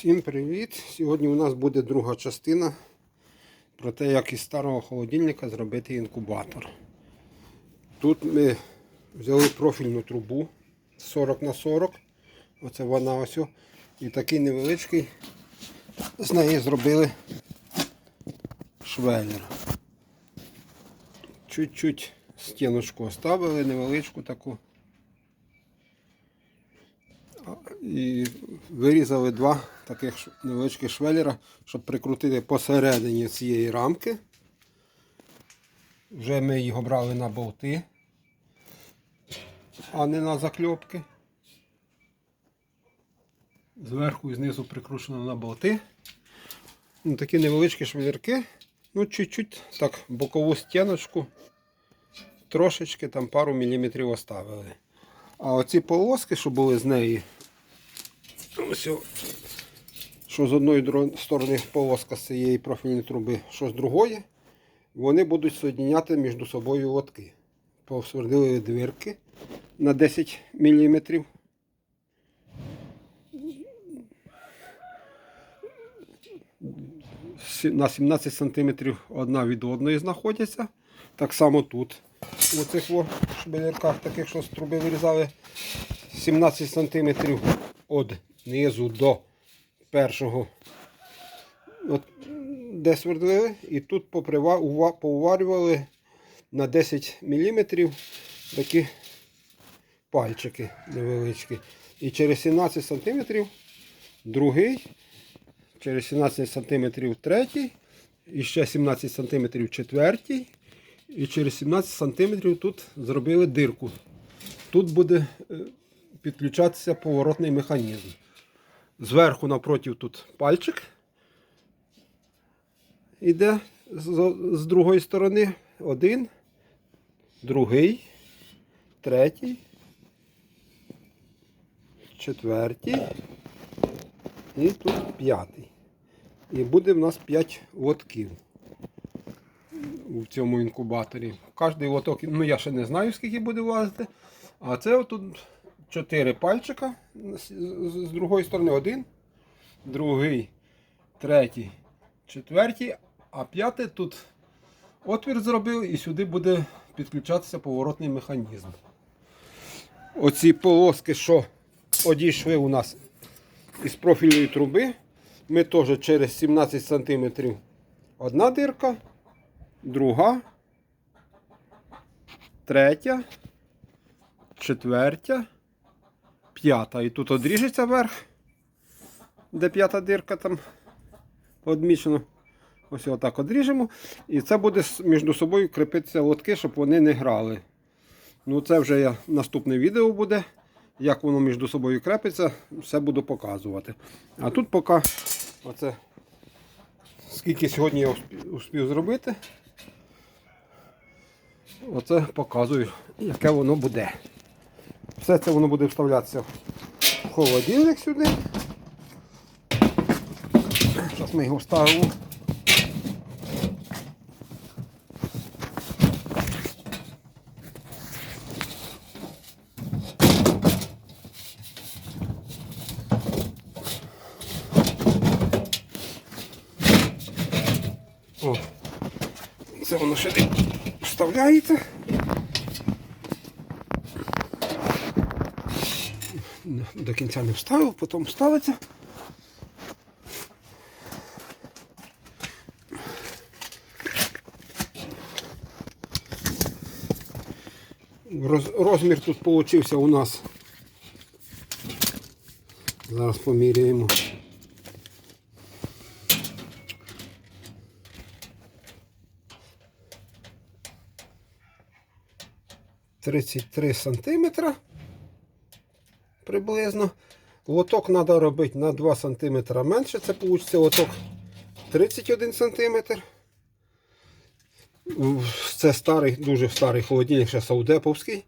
Всім привіт! Сьогодні у нас буде друга частина про те, як із старого холодильника зробити інкубатор. Тут ми взяли профільну трубу 40 на 40 Оце вона ось. І такий невеличкий з неї зробили швеллер. Чуть-чуть стіночку оставили, невеличку таку. І вирізали два таких невеличких швеллера, щоб прикрутити посередині цієї рамки. Вже ми його брали на болти, а не на закльопки. Зверху і знизу прикручено на болти. Ну, такі невеличкі швеллерки. Ну, чуть-чуть так бокову стіночку, трошечки там пару міліметрів оставили. А оці полоски, що були з неї, ось, що з одної сторони полоска з цієї профільної труби, що з другої, вони будуть соєдиняти між собою лотки. Посвердили двірки на 10 мм. На 17 см одна від одної знаходяться. Так само тут. У цих шбелерках, таких, що з труби вирізали 17 см від низу до першого, от, де свердлили, і тут поуварювали на 10 мм такі пальчики невеличкі. І через 17 см другий, через 17 см третій, і ще 17 см четвертій. І через 17 см тут зробили дирку. Тут буде е, підключатися поворотний механізм. Зверху напротив тут пальчик іде з, з другої сторони. Один, другий, третій, четвертий і тут п'ятий. І буде в нас 5 лотків в цьому інкубаторі. Кожний лоток, ну я ще не знаю, скільки буде влазити. А це отут 4 пальчика з другої сторони один, другий, третій, четвертій, а п'ятий тут отвір зробив і сюди буде підключатися поворотний механізм. Оці полоски, що одійшли у нас із профільної труби, ми теж через 17 см одна дирка друга, третя, четвертя, п'ята. І тут одріжеться верх, де п'ята дирка там одмічено. Ось отак одріжемо. І це буде між собою кріпитися лотки, щоб вони не грали. Ну, це вже я, наступне відео буде. Як воно між собою крепиться, все буду показувати. А тут поки оце скільки сьогодні я успів, зробити. Оце показую, яке воно буде. Все це воно буде вставлятися в холодильник сюди. Зараз ми його ставимо. О, це воно сюди вставляється. До кінця не вставив, потім вставиться. Роз, розмір тут получився у нас. Зараз поміряємо. Тридцять три сантиметра приблизно. Лоток треба робити на 2 см менше. Це вийде лоток 31 см. Це старий, дуже старий холодильник, ще саудеповський.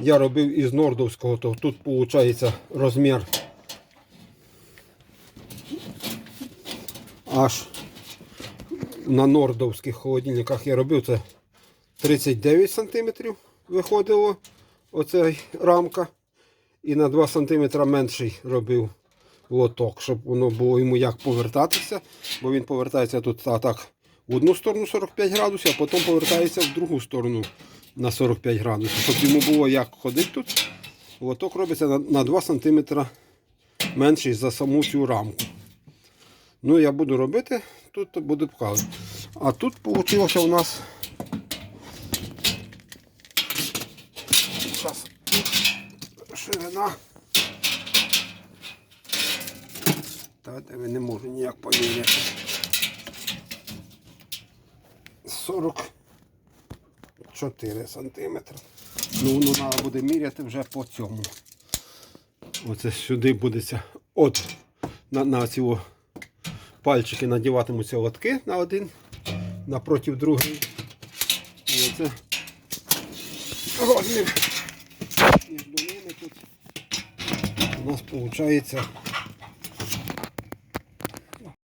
Я робив із нордовського, то тут виходить розмір аж на нордовських холодильниках я робив це 39 см виходило оця рамка. І на 2 см менший робив лоток, щоб воно було йому як повертатися, бо він повертається тут а, так в одну сторону 45 градусів, а потім повертається в другу сторону на 45 градусів. Щоб йому було як ходити тут, лоток робиться на, на 2 см менший за саму цю рамку. Ну, я буду робити, тут буде показувати. А тут вийшло у нас. Зараз ширина. Та де не можу ніяк поміряти. 44 сантиметри. Ну, воно треба буде міряти вже по цьому. Оце сюди будеться от на, на ці пальчики надіватимуться лотки на один напротив другий. І оце розмір між тут у нас виходить